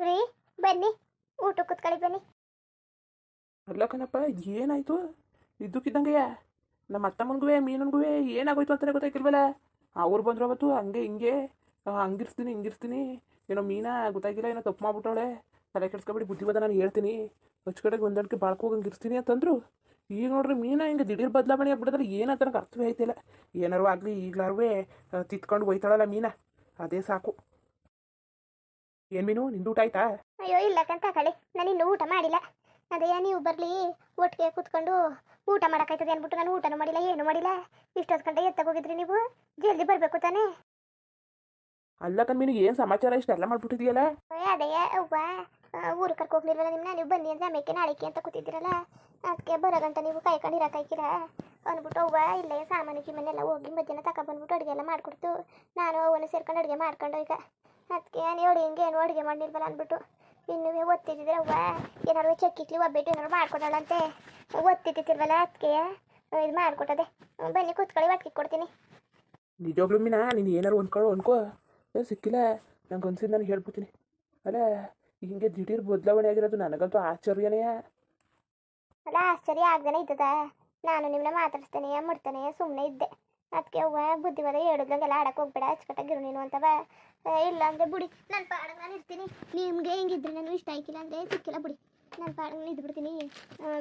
ರೀ ಬನ್ನಿ ಊಟ ಕೂತ್ಕೊಳ್ಳಿ ಬನ್ನಿ. ಅಲ್ಲ ಕಣಪ್ಪ ಏನಾಯ್ತು? ಇದ್ದಕ್ಕಿದ್ದಂಗೆಯ ನಮ್ಮ ಅತ್ತಮ್ಮನಿಗೂ ಮೀನನ್ಗೂ ಏನಾಗೋಯ್ತು ಅಂತಲೇ ಗೊತ್ತಾಗಿಲ್ವಲ್ಲ ಅವ್ರು ಬಂದ್ರು ಅವತ್ತು ಹಂಗೆ ಹಿಂಗೆ ಆ, ಹಂಗಿರ್ಸ್ತೀನಿ ಹಿಂಗಿರ್ಸ್ತೀನಿ. ಏನೋ ಮೀನಾ ಗೊತ್ತಾಗಿಲ್ಲ ಏನೋ ತಪ್ಪು ಮಾಡ್ಬಿಟ್ಟವಳೆ. ತಲೆ ಕೆಡ್ಸ್ಕೊಬೇಡಿ ಬುದ್ಧಿವಾದ ನಾನು ಹೇಳ್ತೀನಿ. ಕಡೆಗೆ ಹೊಂದಾಣಿಕೆ ಬಾಳ್ಕೋಗಂಗೆ ಇರ್ತೀನಿ ಅಂತಂದ್ರು. ಈಗ ನೋಡ್ರಿ ಮೀನಾ ಹಿಂಗೆ ದಿಢೀರ್ ಬದಲಾವಣೆ ಆಗ್ಬಿಡಿದ್ರೆ ಏನಂತ ನನಗೆ ಅರ್ಥವೇ ಆಯ್ತಿಲ್ಲ. ಏನಾರು ಆಗಲಿ ಈಗಲಾರು ತಿತ್ಕೊಂಡು ಹೋಯ್ತಾಳಲ್ಲ ಮೀನಾ. ಅದೇ ಸಾಕು. ಏನು ಮೀನು? ನಿಂದು ಊಟ ಆಯ್ತಾ? ಅಯ್ಯೋ ಇಲ್ಲ ಕಂತ ಕಳೆ ನಾನು ಇನ್ನೂ ಊಟ ಮಾಡಿಲ್ಲ. ಅದೇ ನೀವು ಬರಲಿ ಒಟ್ಟಿಗೆ ಕೂತ್ಕೊಂಡು ಊಟ ಮಾಡೋಕ್ಕಾಯ್ತದೆ ಅಂದ್ಬಿಟ್ಟು ನಾನು ಊಟನೂ ಮಾಡಿಲ್ಲ ಏನು ಮಾಡಿಲ್ಲ. ಇಷ್ಟೊತ್ತು ಗಂಟೆ ಎತ್ತಕ್ಕೆ ಹೋಗಿದ್ರಿ ನೀವು? ಜಲ್ದಿ ಬರಬೇಕು ತಾನೇ. ಅಲ್ಲ ಕಣ್ ಮೀನು ಏನು ಸಮಾಚಾರ? ಇಷ್ಟೆಲ್ಲ ಮಾಡ್ಬಿಟ್ಟಿದೆಯಲ್ಲ ಅದೇ ಅವ್ವ. ಊರು ಕರ್ಕೊ ನಿಮ್ನ? ನಿಮ್ಮನ್ನ ನೀವು ಬನ್ನಿ ಅಂದ್ರೆ ಆಮೇಲೆ ನಾಳೆಗೆ ಅಂತ ಕೂತಿದ್ದೀರಲ್ಲ. ಅದಕ್ಕೆ ಬರೋ ಗಂಟ ನೀವು ಕಾಯ್ಕೊಂಡು ಇರೋಕ್ಕಾಯ್ಕಿರ ಅಂದ್ಬಿಟ್ಟು ಅವ್ವ ಇಲ್ಲೇ ಸಾಮಾನು ಗಿಮನ್ನೆಲ್ಲ ಹೋಗಿ ಮಧ್ಯಾಹ್ನ ತಗೊಬಂದ್ಬಿಟ್ಟು ಅಡುಗೆ ಎಲ್ಲ ಮಾಡ್ಕೊಡ್ತು. ನಾನು ಅವನು ಸೇರ್ಕೊಂಡು ಅಡುಗೆ ಮಾಡ್ಕೊಂಡು ಈಗ ಅದಕ್ಕೆ ಹೇಳಿ ಹಿಂಗೆ ಏನು ಅಡುಗೆ ಮಾಡಿಲ್ವಲ್ಲ ಅಂದ್ಬಿಟ್ಟು. ಇನ್ನು ಒತ್ತಿದ್ದಿದ್ರೆ ಅವ್ವ ಏನಾರು ಚಕ್ಕಿಕ್ಲಿ ಒಬ್ಬಿಟ್ಟು ಏನಾರು ಮಾಡ್ಕೊಡೋಳಂತೆ. ಒತ್ತಿತ್ತಿರ್ವಲ್ಲ ಅದಕ್ಕೆ ಇದು ಮಾಡ್ಕೊಟ್ಟದೆ. ಬನ್ನಿ ಕೂತ್ಕೊಳ್ಳಿ ಒಟ್ಟಿಗೆ ಕೊಡ್ತೀನಿ. ನಿಜವಾಗ್ಲೂ ಮೀನಾ ನೀನು ಏನಾರು ಅನ್ಕೊಳ್ಳೋ ಅನ್ಕೋ. ಸಿಕ್ಕಿಲ್ಲ. ನಂಗೆ ಅನ್ಸಿದ್ದು ನಾನು ಹೇಳ್ಬಿಡ್ತೀನಿ. ಅಲ್ಲ ಹಿಂಗೆ ದಿಢೀರ್ ಬದಲಾವಣೆ ಆಗಿರೋದು ನನಗಂತೂ ಆಶ್ಚರ್ಯನೇ. ಅಲ್ಲ ಆಶ್ಚರ್ಯ ಆಗ್ದೇ ಇದ್ದದ. ನಾನು ನಿಮ್ಮನ್ನ ಮಾತಾಡಿಸ್ತೇನೆ ಮುಡ್ತಾನೆ ಸುಮ್ಮನೆ ಇದ್ದೆ. ಅದಕ್ಕೆ ಅವ್ವ ಬುದ್ಧಿವಾದ ಹೇಳಿದ್ರಂಗೆಲ್ಲ ಆಡಕ್ಕೆ ಹೋಗ್ಬೇಡ ಅಚ್ಚುಕಟ್ಟಾಗಿರು ನೀನು ಅಂತವ. ಇಲ್ಲ ಅಂದ್ರೆ ಬಿಡಿ. ನನ್ನ ಪಾಡ ನಾನು ಇರ್ತೀನಿ. ನಿಮಗೆ ಹೆಂಗಿದ್ರೆ ನಾನು ಇಷ್ಟ ಆಯ್ಕಿಲ್ಲ ಅಂದ್ರೆ ಸಿಕ್ಕಿಲ್ಲ ಬಿಡಿ. ನನ್ನ ಪಾಡಂಗ ನಾನು ಇದ್ಬಿಡ್ತೀನಿ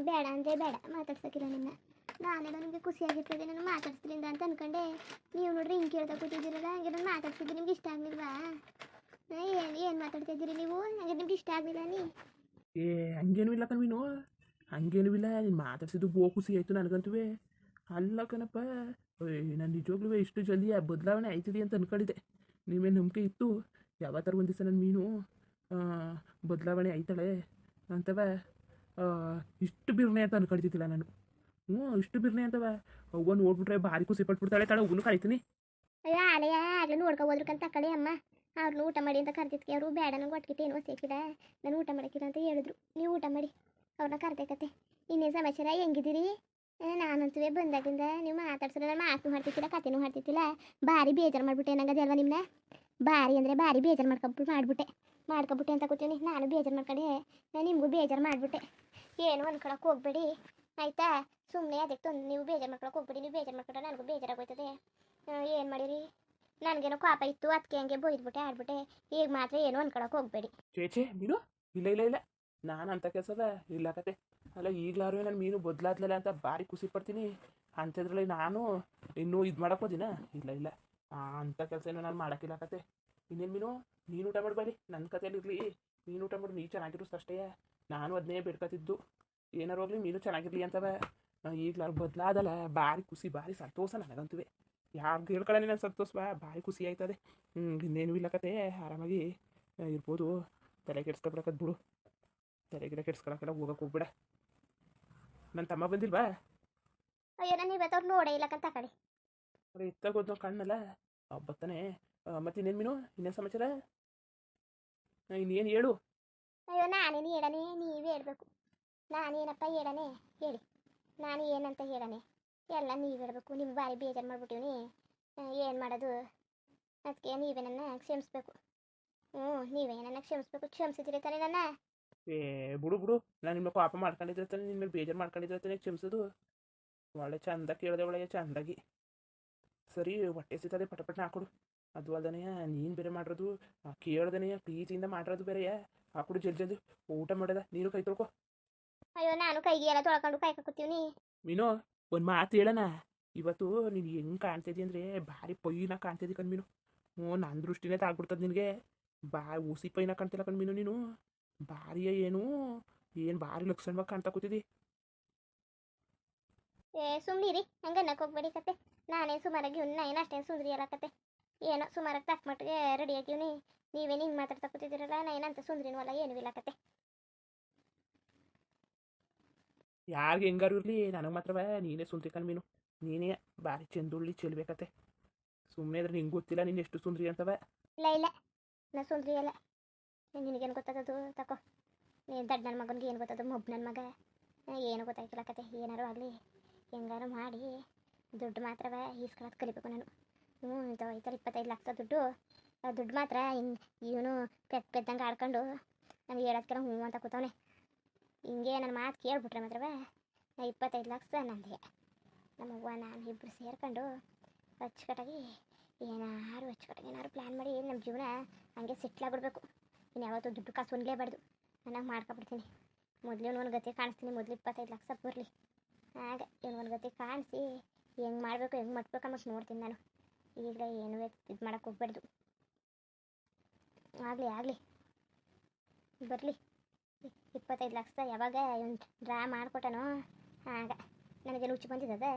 ಬೇಡ ಅಂದ್ರೆ ಬೇಡ, ಮಾತಾಡ್ಸೋಕ್ಕಿಲ್ಲ ನಿನ್ನ. ನಾನೆಲ್ಲ ನಿಮಗೆ ಖುಷಿಯಾಗಿರ್ತದೆ, ನಾನು ಮಾತಾಡ್ತೀನಿ ಅಂತ ಅನ್ಕೊಂಡೆ. ನೀವು ನೋಡ್ರಿ ಹಿಂಗೆ ಕೇಳ್ತಾ ಕೂತಿದ್ದೀರಲ್ಲ, ಹಂಗೆ ನಾನು ಮಾತಾಡ್ಸಿದ್ದು ನಿಮ್ಗೆ ಇಷ್ಟ ಆಗಲಿಲ್ವಾ? ಏನು ಏನು ಮಾತಾಡ್ತಿದ್ದೀರಿ ನೀವು? ಹಂಗೆ ನಿಮ್ಗೆ ಇಷ್ಟ ಆಗಲಿಲ್ಲ ನೀ? ಏ, ಹಂಗೇನು ಇಲ್ಲ ಕಣ್ವಿನು ಹಂಗೇನು ಇಲ್ಲ, ನೀನು ಮಾತಾಡ್ಸಿದ್ದು ಬೋ ಖುಷಿ ಆಯಿತು ನನಗಂತೂ ಅಲ್ಲ ಕಣಪ್ಪ ನಾನು ನಿಜವಾಗ್ಲೂ ಇಷ್ಟು ಜಲ್ದಿ ಬದಲಾವಣೆ ಆಯ್ತದೆ ಅಂತ ಅನ್ಕೊಂಡಿದ್ದೆ. ನೀವೇ ನಂಬಿಕೆ ಇತ್ತು ಯಾವತ್ತಾರು ಒಂದು ದಿವಸ ನನ್ನ ಮೀನು ಬದಲಾವಣೆ ಆಯ್ತಾಳೆ ಅಂತವ ಇಷ್ಟು ಬಿರ್ನೆ ಅಂತ ಅನ್ಕೊಳ್ತಿದ್ದಿಲ್ಲ ನಾನು. ಹ್ಞೂ, ಇಷ್ಟು ಬಿರ್ನೆ ಅಂತವ. ಅವ್ವ ನೋಡ್ಬಿಟ್ರೆ ಭಾರಿ ಖುಷಿ ಪಟ್ಬಿಡ್ತಾಳೆ ತಾಳೆ ಅವನು ಕಳಿತೀನಿ ಅಯ್ಯ ಹೋದ್ರಕ್ಕಂತ ಕಡೆ ಅಮ್ಮ. ಅವ್ರನ್ನ ಊಟ ಮಾಡಿ ಅಂತ ಕರ್ತಿದ್ಕೆ ಅವರು ಬೇಡ ನಂಗೆ ಒಟ್ಟಿಗೆ ಏನು ಸೇಕಿದ. ನಾನು ಊಟ ಮಾಡಕ್ಕಿಲ್ಲ ಅಂತ ಹೇಳಿದ್ರು. ನೀವು ಊಟ ಮಾಡಿ, ಅವ್ರನ್ನ ಕರ್ಬೇಕತ್ತೆ ಇನ್ನೇನು ಸಮಾಚಾರ? ಹೆಂಗಿದ್ದೀರಿ? ನಾನಂತೂ ಬಂದಾಗಿಂದ ನೀವು ಮಾತಾಡ್ಸಿದ್ರೆ ನಾನು ಮಾತು ಮಾಡ್ತಿತ್ತಿಲ್ಲ ಕತೆನೂ ಮಾಡ್ತಿತ್ತಿಲ್ಲ ಭಾರಿ ಬೇಜಾರು ಮಾಡ್ಬಿಟ್ಟೆ ನಂಗೆ ಅಲ್ವಾ ನಿಮ್ಮನ್ನ ಭಾರಿ ಅಂದರೆ ಭಾರಿ ಬೇಜಾರು ಮಾಡ್ಕೊಬಿಟ್ಟು ಮಾಡ್ಬಿಟ್ಟೆ. ಮಾಡ್ಕೊಬಿಟ್ಟೆ ಅಂತ ಕೂತೀನಿ ನಾನು ಬೇಜಾರು ಮಾಡ್ಕೊಂಡೆ. ನಾನು ನಿಮಗೂ ಬೇಜಾರು ಮಾಡಿಬಿಟ್ಟೆ. ಏನು ಅನ್ಕೊಳಕ್ಕೆ ಹೋಗ್ಬೇಡಿ. ಆಯಿತಾ? ಸುಮ್ಮನೆ ಅದಕ್ಕೆ ತೊಂದು, ನೀವು ಬೇಜಾರು ಮಾಡ್ಕೊಳಕ್ಕೆ ಹೋಗ್ಬೇಡಿ. ನೀವು ಬೇಜಾರು ಮಾಡ್ಕೊಂಡ್ರೆ ನನಗೂ ಬೇಜಾರಾಗೋಯ್ತದೆ. ಏನು ಮಾಡಿರಿ? ನನಗೇನೋ ಕಾಪ ಇತ್ತು ಅದಕ್ಕೆ ಹಂಗೆ ಬೈದ್ಬಿಟ್ಟೆ, ಆಡ್ಬಿಟ್ಟೆ. ಈಗ ಮಾತ್ರ ಏನು ಅನ್ಕೊಳಕ್ಕೆ ಹೋಗ್ಬೇಡಿ. ಚೇಚೆ ನೀನು ಇಲ್ಲ ಇಲ್ಲ ಇಲ್ಲ. ನಾನು ಅಂತ ಕೆಲಸದ ಇಲ್ಲ ಕತೆ. ಅಲ್ಲ ಈಗಲಾರು ನನ್ನ ಮೀನು ಬದಲಾದ್ಲಲ್ಲ ಅಂತ ಭಾರಿ ಖುಷಿ ಪಡ್ತೀನಿ. ಅಂಥದ್ರಲ್ಲಿ ನಾನು ಇನ್ನೂ ಇದು ಮಾಡಕ್ಕೆ ಹೋದಿನ? ಇಲ್ಲ ಇಲ್ಲ. ಅಂಥ ಕೆಲಸ ಏನೋ ನಾನು ಮಾಡೋಕ್ಕಿಲ್ಲ ಕತೆ. ಇನ್ನೇನು ಮೀನು? ನೀನು ಊಟ ಮಾಡಬೇಡಿ ನನ್ನ ಕತೆಯಲ್ಲಿ ಇರಲಿ. ನೀನು ಊಟ ಮಾಡಿ, ನೀ ಚೆನ್ನಾಗಿರೋ ಅಷ್ಟೇ. ನಾನು ಅದನ್ನೇ ಬೇಡ್ಕೊತಿದ್ದು. ಏನಾರು ಹೋಗ್ಲಿ, ಮೀನು ಚೆನ್ನಾಗಿರಲಿ ಅಂತವ. ಈಗಲಾರು ಬದಲಾದಲ್ಲ. ಭಾರಿ ಖುಷಿ, ಭಾರಿ ಸಂತೋಷ ನನಗಂತೂ ಯಾರು ಹೇಳ್ಕೊಳ್ಳಿ ನಾನು ಸಂತೋಷ. ಭಾರಿ ಖುಷಿ ಆಯ್ತದೆ. ಇನ್ನೇನು ಇಲ್ಲ ಕತೆ. ಆರಾಮಾಗಿ ಇರ್ಬೋದು. ತಲೆ ಕೆಡ್ಸ್ಕೊಬಿಡಕದ್ ಬಿಡು. ತಲೆ ಗಿಡ ಕೆಡ್ಸ್ಕೊಳಕ್ಕೆಲ್ಲ ಹೋಗಕ್ಕೆ ಹೋಗ್ಬೇಡ. ನನ್ನ ತಮ್ಮ ಬಂದಿಲ್ವಾ? ಅಯ್ಯೋ ನಾನು ಇವತ್ತು ಅವ್ರು ನೋಡೇ ಇಲ್ಲ ಕಂತ ಕಡೆ. ಅವ್ರು ಇತ್ತಾಗೋದು ನಾವು ಕಣ್ಣಲ್ಲ. ಅವ್ ಬರ್ತಾನೆ. ಮತ್ತೆ ಇನ್ನೇನು ಮೀನು? ಇನ್ನೇನು ಸಮಾಚಾರ? ಇನ್ನೇನು ಹೇಳು. ಅಯ್ಯೋ ನಾನೇನು ಹೇಳನೆ? ನೀವೇ ಹೇಳ್ಬೇಕು. ನಾನೇನಪ್ಪ ಹೇಳನೆ? ಹೇಳಿ. ನಾನು ಏನಂತ ಹೇಳನೆ? ಎಲ್ಲ ನೀವು ಹೇಳಬೇಕು. ನೀವು ಭಾರಿ ಬೇಜಾರು ಮಾಡ್ಬಿಟ್ಟಿವ್ನಿ. ಏನು ಮಾಡೋದು? ಅದಕ್ಕೆ ನೀವೇ ನನ್ನ ಕ್ಷಮಿಸ್ಬೇಕು. ಹ್ಞೂ ನೀವೇ ನನ್ನ ಕ್ಷಮಿಸ್ಬೇಕು. ಕ್ಷಮಿಸಿದ್ರಿ ತಾನೇ ನನ್ನ. ಏ ಬಿಡು ಬಿಡು. ನಾನು ನಿಮ್ಮ ಪಾಪ ಮಾಡ್ಕೊಂಡಿದ್ರೆ ನಿಮ್ಮ ನಿನ್ನ ಮೇಲೆ ಬೇಜಾರು ಮಾಡ್ಕೊಂಡಿದ್ರೆ ತಾನೆ ಕ್ಷಮಿಸೋದು. ಒಳ್ಳೆ ಚಂದ ಕೇಳಿದೆ ಒಳ್ಳೆ ಚಂದಾಗಿ. ಸರಿ ಹೊಟ್ಟೆ ಸಿಗ್ತದೆ ಪಟ ಪಟ್ನ ಹಾಕೊಡು. ಅದು ಅಲ್ದನೆ ನೀನು ಬೇರೆ ಮಾಡಿರೋದು ಕೇಳ್ದನೇ ಪ್ರೀತಿಯಿಂದ ಮಾಡಿರೋದು ಬೇರೆಯ. ಹಾಕೊಡು ಜಲ್ದಿ ಜಲ್ದಿ. ಊಟ ಮಾಡೋದ ನೀನು ಕೈ ತೊಳ್ಕೊ. ಅಯ್ಯೋ ನಾನು ಕೈಗೆ ಎಲ್ಲ ತೊಳ್ಕೊಂಡು ಕೈ ಕೂತೀವ್ನಿ. ಮೀನು ಒಂದು ಮಾತು ಹೇಳಣ. ಇವತ್ತು ನೀನು ಹೆಂಗೆ ಕಾಣ್ತಿದ್ದಿ ಅಂದರೆ ಭಾರಿ ಪೈನ ಕಾಣ್ತಿದ್ದಿ ಕಣ್ ಮೀನು. ಹ್ಞೂ ನನ್ನ ದೃಷ್ಟಿನೇ ತಾಗ್ಬಿಡ್ತದೆ ನಿನಗೆ. ಬಾ ಊಸಿ ಪೈನ ಕಾಣ್ತಿಲ್ಲ ಕಣ್ ಮೀನು ನೀನು. ಭಾರಿಯ ಏನು? ಏನು ಭಾರಿ ಲಕ್ಷಣವಾಗಿ ಕಾಣ್ತಾ ಕೂತಿದಿ? ಏ ಸುಮ್ಮನಿರಿ ಹಂಗೆ ಅನ್ನಕ್ಕೆ ಹೋಗ್ಬೇಡಿ ಕತೆ. ನಾನೇ ಸುಮಾರಾಗಿ ಇವ್ನ ಏನ ಅಷ್ಟೇ ಸುಂದ್ರಿ ಅಲ್ಲ ಕತೆ. ಏನೋ ಸುಮಾರಾಗಿ ತಕ್ಕ ಮಟ್ಟಿಗೆ ರೆಡಿ ಆಗಿವ್ನಿ. ನೀವೇನು ಹಿಂಗೆ ಮಾತಾಡ್ತಾ ಕೂತಿದ್ದೀರಲ್ಲ ನಾ ಏನಂತ ಸುಂದ್ರಿನೂ ಅಲ್ಲ ಏನೂ ಇಲ್ಲ ಕತೆ. ಯಾರಿಗೆ ಹೆಂಗಾರು ಇರಲಿ ನನಗೆ ಮಾತ್ರವೇ ನೀನೇ ಸುಂದ್ರಿ ಮೀನು. ನೀನೇ ಭಾರಿ ಚೆಂದುಳ್ಳಿ ಚೆಲ್ಬೇಕತೆ ಸುಮ್ಮನೆ ಇದ್ರೆ ನಿಂಗೆ ಗೊತ್ತಿಲ್ಲ ನೀನು ಎಷ್ಟು ಸುಂದ್ರಿ ಅಂತವ. ಇಲ್ಲ ಇಲ್ಲ. ನಾ ಸುಂದ್ರಿ ಅಲ್ಲ. ನಿನಗೇನು ಗೊತ್ತದದು ತಕೋ. ನೀ ದಡ್ಡ ನನ್ನ ಮಗನಿಗೆ ಏನು ಗೊತ್ತದು ಮೊಬ್ ನನ್ನ ಮಗ. ಏನು ಗೊತ್ತಾಗಿಲ್ಲ ಕತೆ. ಏನಾರು ಆಗಲಿ. ಹೆಂಗಾರು ಮಾಡಿ. ದುಡ್ಡು ಮಾತ್ರವ ಈಸ್ಕೊಳ್ಳೋದು ಕಲಿಬೇಕು ನಾನು. ಹ್ಞೂ, ಇದು ಐತಲ್ಲ, ಇಪ್ಪತ್ತೈದು ಲಕ್ಷ ದುಡ್ಡು. ಆ ದುಡ್ಡು ಮಾತ್ರ ಇವನು ಪೆದ್ ಪೆದ್ದಂಗೆ ಆಡ್ಕೊಂಡು ನನಗೆ ಹೇಳೋದ್ಕೆಲ್ಲ ಹ್ಞೂ ಅಂತ ಕೂತವನೆ. ಹಿಂಗೆ ನನ್ನ ಮಾತು ಕೇಳ್ಬಿಟ್ರೆ ಮಾತ್ರ ನಾ ಇಪ್ಪತ್ತೈದು ಲಕ್ಷ ನಂದೆ. ನಮ್ಮವ್ವ ನಾನು ಇಬ್ಬರು ಸೇರ್ಕೊಂಡು ಅಚ್ಚುಕಟ್ಟಾಗಿ ಏನಾರು ಅಚ್ಚುಕಟ್ಟಾಗಿ ಏನಾದ್ರು ಪ್ಲ್ಯಾನ್ ಮಾಡಿ ನಮ್ಮ ಜೀವನ ಹಂಗೆ ಸೆಟ್ಲಾಗ್ಬಿಡ್ಬೇಕು ಇನ್ನು ಯಾವತ್ತೂ ದುಡ್ಡು ಕಾಸು ಒನ್ಲೇಬಾರ್ದು ನಾನು ಮಾಡ್ಕೊಬಿಡ್ತೀನಿ. ಮೊದಲು ಒಂದು ಗತಿ ಕಾಣಿಸ್ತೀನಿ, ಮೊದಲು ಇಪ್ಪತ್ತೈದು ಲಕ್ಷ ಬರಲಿ ಆಗ ಒಂದು ಗತಿ ಕಾಣಿಸಿ, ಹೆಂಗೆ ಮಾಡಬೇಕು, ಹೆಂಗೆ ಮಾಡ್ಬೇಕು ಅನ್ನೋಷ್ಟು ನೋಡ್ತೀನಿ ನಾನು. ಈಗ ಏನು ಇದು ಮಾಡೋಕ್ಕೆ ಹೋಗ್ಬಾರ್ದು ಆಗಲಿ ಆಗಲಿ. ಬರಲಿ. ಇಪ್ಪತ್ತೈದು ಲಕ್ಷ ಯಾವಾಗ ಇವನು ಡ್ರಾ ಮಾಡಿಕೊಟ್ಟನೋ, ಆಗ ನನಗೆ ರುಚಿ ಬಂದಿದ್ದದ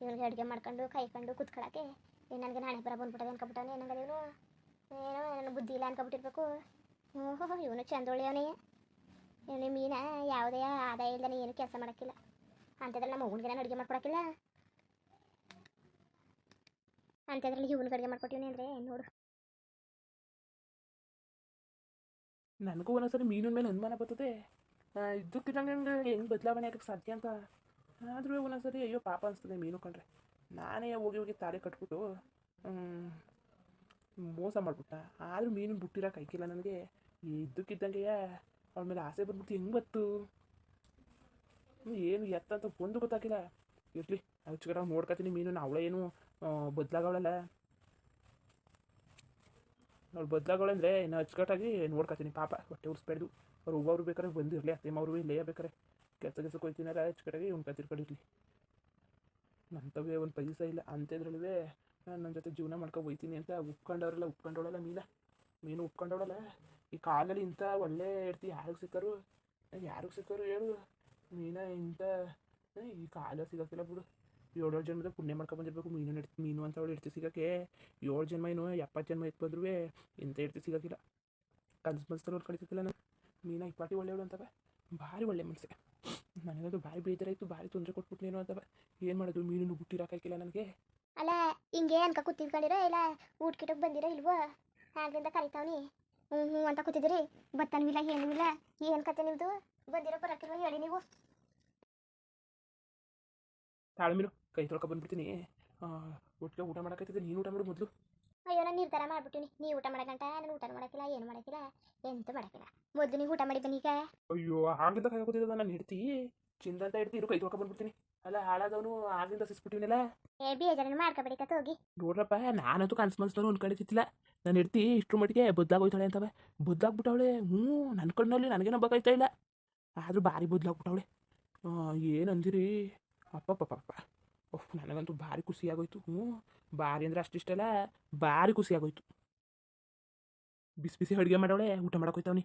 ಇವನಿಗೆ ಅಡುಗೆ ಮಾಡ್ಕೊಂಡು ಕೈಕೊಂಡು ಕುತ್ಕೊಳ್ಳೋಕ್ಕೆ ನನಗೆ ನಾಳೆ ಬರ ಬಂದ್ಬಿಟ್ಟದೆ ಅನ್ಕೊಬಿಟ್ಟಾನೆ ನನಗೆ ಇವನು ಏನೋ ನನ್ನ ಬುದ್ಧಿ ಇಲ್ಲ ಅನ್ಕೊಬಿಟ್ಟಿರ್ಬೇಕು. ಓಹೋ, ಇವನು ಚಂದೊಳ್ಳೆಯವನೇ ಇವನು ಮೀನ ಯಾವುದೇ ಆದಾಯ ಇಲ್ಲದೆ ಏನು ಕೆಲಸ ಮಾಡೋಕ್ಕಿಲ್ಲ. ಅಂಥದ್ರಲ್ಲಿ ನಮ್ಮ ನಾನು ಅಡುಗೆ ಮಾಡ್ಕೊಡಕ್ಕಿಲ್ಲ. ಅಂಥದ್ರಲ್ಲಿ ಇವನಿಗೆ ಅಡುಗೆ ಮಾಡ್ಕೊಟ್ಟಿವನಿ ಅಂದರೆ ನೋಡು. ನನಗೂ ಒಂದೊಂದ್ಸರಿ ಮೀನಿನ ಮೇಲೆ ಅನುಮಾನ ಬರ್ತದೆ. ಇದ್ದಕ್ಕಿದ್ದಂಗೆ ಹೆಂಗೆ ಬದಲಾವಣೆ ಆಗಕ್ಕೆ ಸಾಧ್ಯ ಅಂತ. ಆದರೂ ಒಂದೊಂದ್ಸರಿ ಅಯ್ಯೋ, ಪಾಪ ಅನಿಸ್ತದೆ ಮೀನು ಕಂಡ್ರೆ. ನಾನೇ ಹೋಗಿ ಹೋಗಿ ತಾಳಿ ಕಟ್ಬಿಟ್ಟು ಮೋಸ ಮಾಡ್ಬಿಟ್ಟ. ಆದರೂ ಮೀನು ಬಿಟ್ಟಿರೋಕೆ ಕೈಕಿಲ್ಲ ನನಗೆ. ಇದ್ದಕ್ಕಿದ್ದಂಗೆ ಅವಳ ಮೇಲೆ ಆಸೆ ಬಂದ್ಬಿಟ್ಟು ಹೆಂಗೆ ಬತ್ತು ಏನು ಎತ್ತ ಅಂತ ಒಂದು ಗೊತ್ತಾಗಿಲ್ಲ ಇರಲಿ ಅಚ್ಚುಕರ ನೋಡ್ಕೊತೀನಿ ಮೀನು. ಅವಳ ಏನು ಬದಲಾಗವಳಲ್ಲ. ಅವ್ಳು ಬದಲಾಗಳಂದ್ರೆ ಇನ್ನು ಅಚ್ಚುಕಟ್ಟಾಗಿ ನೋಡ್ಕೊತೀನಿ. ಪಾಪ, ಹೊಟ್ಟೆ ಉರ್ಸ್ಬೇಡ್ದು. ಅವ್ರು ಒಬ್ಬರು ಬೇಕಾದ್ರೆ ಬಂದಿರಲಿ ಅತ್ತೆ ಅವ್ರು ಇಲ್ಲೇ ಬೇಕಾರೆ ಕೆಲಸ ಕೆಲಸಕ್ಕೆ ಹೋಗ್ತೀನಾರ ಅಚ್ಚುಕಟ್ಟಾಗಿ ಇವ್ನ ಕತ್ತಿರ್ಕೊಂಡಿರ್ಲಿ ನಂತವೇ ಒಂದು ಪೈಸ ಇಲ್ಲ. ಅಂಥದ್ರಲ್ಲೂ ನನ್ನ ಜೊತೆ ಜೀವನ ಮಾಡ್ಕೊ ಹೋಯ್ತೀನಿ ಅಂತ ಉಪ್ಕೊಂಡವ್ರಲ್ಲ ಉಪ್ಕೊಂಡವಳಲ್ಲ ಮೀನ. ಮೀನು ಉಪ್ಕೊಂಡವಳಲ್ಲ ಈ ಕಾಲಲ್ಲಿ ಇಂಥ ಒಳ್ಳೆ ಇರ್ತಿ ಯಾರಿಗೆ ಸಿಕ್ಕರು? ಯಾರಿಗೆ ಸಿಕ್ಕರು ಹೇಳು? ಮೀನ ಇಂಥ ಈ ಕಾಲ ಸಿಗೋಕಿಲ್ಲ ಬಿಡು. ಏಳು ಜನ್ಮದ ಪುಣ್ಯ ಮಾಡ್ಕೊಂಡು ಬಂದಿರಬೇಕು. ಮೀನು ನಡ್ ಮೀನು ಅಂತ ಅವಳು ಇಡ್ತಿ ಸಿಗೋಕೆ ಏಳು ಜನ್ಮ ಏನು, ಎಪ್ಪತ್ತು ಜನ್ಮ ಇತ್ತು ಬಂದ್ರೂ ಇಂಥ ಇಡ್ತಿ ಸಿಗೋಕ್ಕಿಲ್ಲ. ಕನ್ಸು ಮನ್ಸ್ತಲ್ಲಿ ಅವ್ರು ಕಳಿತಿಲ್ಲ ನಾನು. ಮೀನ ಇಪ್ಪಾಟಿ ಒಳ್ಳೆಯವಳು ಅಂತವೆ. ಭಾರಿ ಒಳ್ಳೆ ಮನಸ್ಸೆ. ನನಗದು ಭಾರಿ ಬೇಜಾರಾಯಿತು. ಭಾರಿ ತೊಂದರೆ ಕೊಟ್ಬಿಟ್ನೇನೋ ಅಂತವೆ. ಏನು ಮಾಡೋದು ಮೀನು ಬಿಟ್ಟಿರೋಕ್ಕಾಗಿಲ್ಲ ನನಗೆ. ಅಲ್ಲ ಹಿಂಗೆ ಅನ್ಕ ಕೂತಿದ್ಕೊಂಡಿರೋ ಇಲ್ಲ ಊಟ ಕಿಟಕ್ ಬಂದಿರೋ ಇಲ್ವೋ? ಆಗ್ಲಿಂದ ಕರಿತಾವ್ನಿ ಹ್ಞೂ ಹ್ಞೂ ಅಂತ ಕೂತಿದ್ರಿ. ಬತ್ತನೂ ಇಲ್ಲ ಏನೂ ಇಲ್ಲ ಏನು ಕತೆ ನಿಮ್ದು? ಬಂದಿರೋ ಬರೋಕ್ಕಿಲ್ವ ಹೇಳಿ ನೀವು. ತಾಳ್ಮೀನು ಕೈ ತೊಳ್ಕೊ ಬಂದ್ಬಿಡ್ತೀನಿ. ಒಟ್ಟಿಗೆ ಊಟ ಮಾಡಕತ್ತಿದೀನಿ ನೀನು ಊಟ ಮಾಡು ಮೊದಲು. ಅಯ್ಯೋ ನಾನು ನಿರ್ಧಾರ ಮಾಡ್ಬಿಟ್ಟಿನಿ ನೀ. ಊಟ ಮಾಡಕ್ಕಂಟ ನಾನು ಊಟ ಮಾಡೋಕ್ಕಿಲ್ಲ ಏನು ಮಾಡೋಕ್ಕಿಲ್ಲ ಎಂತ ಮಾಡೋಕ್ಕಿಲ್ಲ ಮೊದಲು ನೀವು ಊಟ ಮಾಡಿ ಈಗ ಅಯ್ಯೋ ಹಾಗಿದ್ದ ಕೈ ಕೂತಿದ್ದ ನಾನು ಹಿಡ್ತಿ. ಚಿಂದ ಅಂತ ಹಿಡ್ತಿ ಇರು ಕೈ ತೊಳ್ಕೊ ಬಂದ್ಬಿಡ್ತೀನಿ. ಅಲ್ಲ ಹಾಳಾದವನು ಆಗಿಂದ ಸಿಸ್ಬಿಟ್ಟಿವನಲ್ಲ ಏ ಬೇಜಾರನ್ನು ಮಾಡ್ಕೊಬೇಡಿ ಕತ್ ಹೋಗಿ ನೋಡ್ರಪ್ಪ ನಾನಂತೂ ಕನ್ಸು ಮನ್ಸ್ದವ್ರು ಅನ್ಕೊಂಡಿದ್ದಿಲ್ಲ ನಾನು ಇರ್ತಿ ಇಷ್ಟ್ರ ಮಟ್ಟಿಗೆ ಬದಲಾಗೋಯ್ತಾಳೆ ಅಂತವೆ. ಬದಲಾಗ್ಬಿಟ್ಟವಳೆ. ಹ್ಞೂ ನನ್ನ ಕಣ್ಣಲ್ಲಿ ನನಗೇನೋ ಬೇಕಾಯ್ತಾ ಇಲ್ಲ. ಆದರೂ ಭಾರಿ ಬದಲಾಗ್ಬಿಟ್ಟವಳೆ. ಏನು ಅಂದಿರಿ ಅಪ್ಪ ಓಹ್ ನನಗಂತೂ ಭಾರಿ ಖುಷಿ ಆಗೋಯ್ತು ಹ್ಞೂ ಭಾರಿ ಅಂದ್ರೆ ಅಷ್ಟಿಷ್ಟಲ್ಲ ಭಾರಿ ಖುಷಿ ಆಗೋಯ್ತು ಬಿಸಿ ಬಿಸಿ ಅಡುಗೆ ಮಾಡವಳೆ ಊಟ ಮಾಡೋಕೋಯ್ತವನಿ